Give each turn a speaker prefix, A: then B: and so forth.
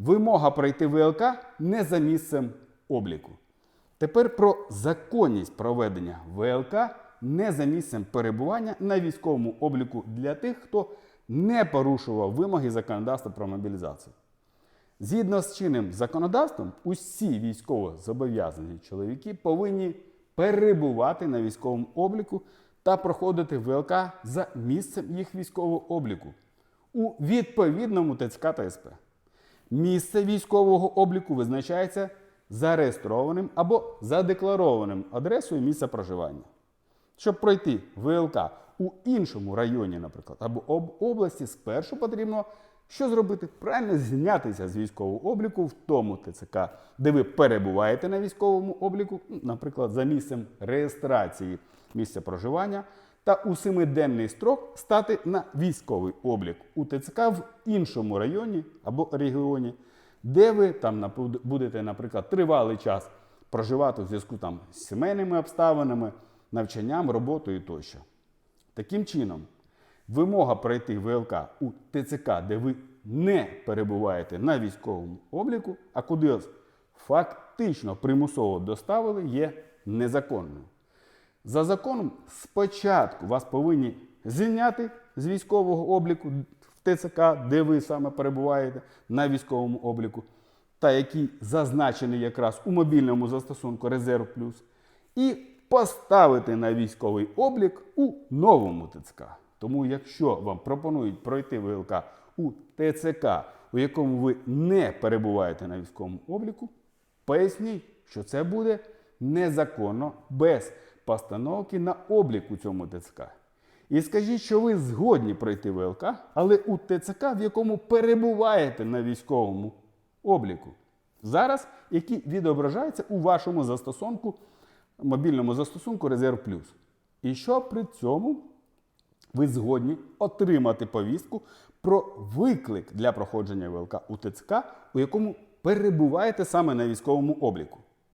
A: Вимога пройти ВЛК не за місцем обліку. Тепер про законність проведення ВЛК не за місцем перебування на військовому обліку для тих, хто не порушував вимоги законодавства про мобілізацію. Згідно з чинним законодавством, усі військово зобов'язані чоловіки повинні перебувати на військовому обліку та проходити ВЛК за місцем їх військового обліку у відповідному ТЦК та СП. Місце військового обліку визначається зареєстрованим або задекларованим адресою місця проживання. Щоб пройти ВЛК у іншому районі, наприклад, або об області, спершу потрібно що зробити? Правильно знятися з військового обліку в тому ТЦК, де ви перебуваєте на військовому обліку, наприклад, за місцем реєстрації місця проживання, та у семиденний строк стати на військовий облік у ТЦК в іншому районі або регіоні, де ви там будете, наприклад, тривалий час проживати в зв'язку там з сімейними обставинами, навчанням, роботою тощо. Таким чином, вимога пройти ВЛК у ТЦК, де ви не перебуваєте на військовому обліку, а куди фактично примусово доставили, є незаконною. За законом, спочатку вас повинні звільняти з військового обліку в ТЦК, де ви саме перебуваєте на військовому обліку, та який зазначений якраз у мобільному застосунку Резерв Плюс, і поставити на військовий облік у новому ТЦК. Тому, якщо вам пропонують пройти ВЛК у ТЦК, у якому ви не перебуваєте на військовому обліку, поясніть, що це буде незаконно без постановки на облік у цьому ТЦК. І скажіть, що ви згодні пройти ВЛК, але у ТЦК, в якому перебуваєте на військовому обліку. Зараз, які відображаються у вашому застосунку, мобільному застосунку Резерв Плюс. І що при цьому ви згодні отримати повістку про виклик для проходження ВЛК у ТЦК, у якому перебуваєте саме на військовому обліку.